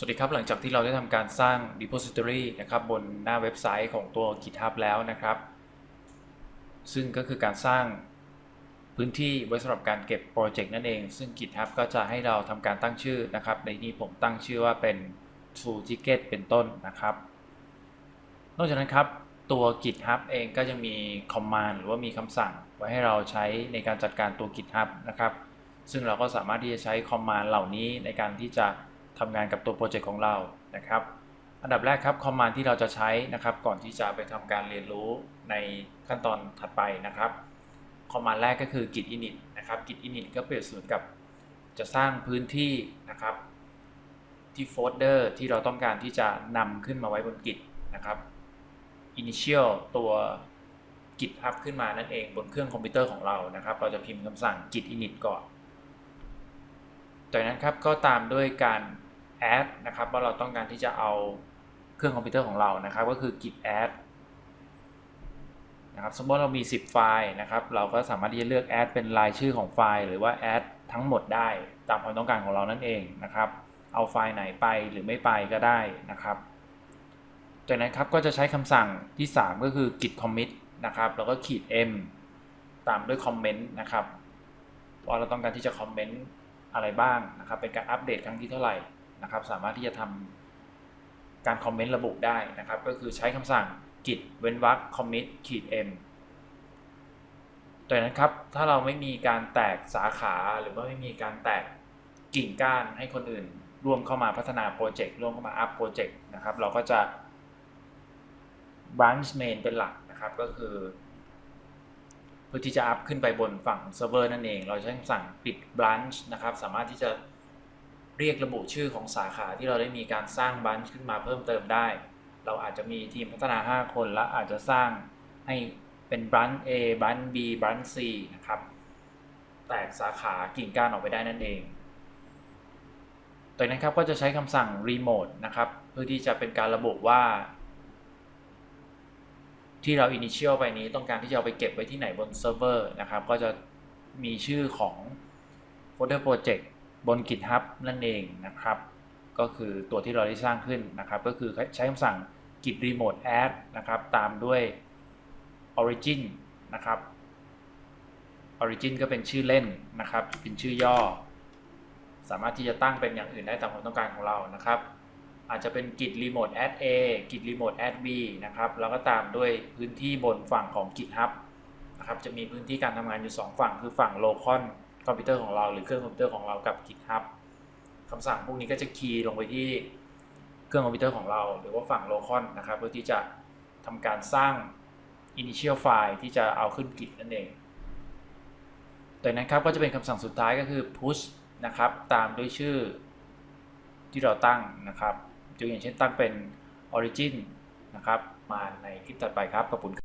สวัสดีครับหลังจากที่เราได้ทำการสร้าง repository นะครับบนหน้าเว็บไซต์ของตัว GitHub แล้วนะครับ ซึ่งก็คือการสร้างพื้นที่ไว้สำหรับการเก็บโปรเจกต์นั่นเอง ซึ่ง GitHub ก็จะให้เราทำการตั้งชื่อนะครับ ในนี้ผมตั้งชื่อว่าเป็น tool ticket เป็นต้นนะครับ นอกจากนั้นครับตัว GitHub เองก็ยังมี command หรือว่ามีคำสั่งไว้ให้เราใช้ในการจัดการตัว GitHub นะครับ ซึ่งเราก็สามารถที่จะใช้ command เหล่านี้ในการที่จะ ทำงานกับตัวโปรเจกต์ของเรานะครับ อันดับแรกครับ command ที่เราจะใช้นะครับ ก่อนที่จะไปทำการเรียนรู้ในขั้นตอนถัดไปนะครับ command แรกก็คือ git init นะครับ git init ก็เปรียบเสมือนกับจะสร้างพื้นที่นะครับ ที่โฟลเดอร์ที่เราต้องการที่จะนำขึ้นมาไว้บน git นะครับ initial ตัว GitHub ขึ้นมานั่นเองบนเครื่องคอมพิวเตอร์ของเรานะครับ เราจะพิมพ์คำสั่ง git init ก่อน จากนั้นครับก็ตามด้วยการ add นะครับว่าเราต้องการที่จะเอาเครื่องคอมพิวเตอร์ของเรานะครับ ก็คือ git add นะครับสมมติเรามี 10 ไฟล์นะครับ เราก็สามารถที่จะเลือก add เป็นรายชื่อของไฟล์ หรือว่า add ทั้งหมดได้ตามความต้องการของเรานั่นเองนะครับ เอาไฟล์ไหนไปหรือไม่ไปก็ได้นะครับ จากนั้นครับก็จะใช้คำสั่งที่ 3 ก็คือ git commit นะครับแล้วก็ขีด m ตามด้วย comment นะครับว่าเราต้องการที่จะ comment อะไรบ้างนะครับ เป็นการอัปเดตครั้งที่เท่าไหร่ นะครับ สามารถที่จะทำการคอมเมนต์ระบุได้นะครับ ก็คือใช้คำสั่ง git เว้นวรรค commit ขีด m จากนั้นครับ ถ้าเราไม่มีการแตกสาขาหรือว่าไม่มีการแตกกิ่งก้านให้คนอื่น ร่วมเข้ามาพัฒนาโปรเจกต์ร่วมเข้ามาอัพโปรเจกต์นะครับ เราก็จะ branch main เป็นหลักนะครับ ก็คือ เพื่อที่จะอัพขึ้นไปบนฝั่งเซิร์ฟเวอร์นั่นเอง เราใช้คำสั่งปิด branch นะครับ สามารถที่จะ เรียกระบุชื่อของสาขาที่เราได้มีการสร้าง branch ขึ้นมาเพิ่มเติมได้ เราอาจจะมีทีมพัฒนา 5 คนและอาจจะสร้างให้เป็น branch A branch B branch C นะครับ แตกสาขากิ่งก้านออกไปได้นั่นเองจากนั้นครับก็จะใช้คำสั่ง remote นะครับ เพื่อที่จะเป็นการระบุว่า ที่เรา initial ไปนี้ต้องการที่จะเอาไปเก็บไว้ที่ไหนบนเซิร์ฟเวอร์นะครับ ก็จะมีชื่อของ folder project บน GitHub นั่นเองนะครับ ก็คือตัวที่เราได้สร้างขึ้นนะครับ ก็คือใช้คำสั่ง git remote add นะครับ ตามด้วย origin นะครับ origin ก็เป็นชื่อเล่นนะครับ เป็นชื่อย่อ สามารถที่จะตั้งเป็นอย่างอื่นได้ตามความต้องการของเรานะครับ อาจจะเป็น git remote add a git remote add b นะครับ แล้วก็ตามด้วยพื้นที่บนฝั่งของ github นะครับ จะมีพื้นที่การทำงานอยู่ 2 ฝั่ง คือฝั่ง local คอมพิวเตอร์ของเราหรือเครื่องคอมพิวเตอร์ของเรากับ github คำสั่งพวกนี้ก็จะคีย์ลงไปที่เครื่องคอมพิวเตอร์ของเรา หรือว่าฝั่ง local นะครับ เพื่อที่จะทำการสร้าง initial file ที่จะเอาขึ้น git นั่นเองจากนั้นครับก็จะเป็นคำสั่งสุดท้ายก็คือ push นะครับ ตามด้วยชื่อที่เราตั้งนะครับยกอย่างเช่นตั้งเป็น origin นะครับ มาในคลิปถัดไปครับ ขอบคุณ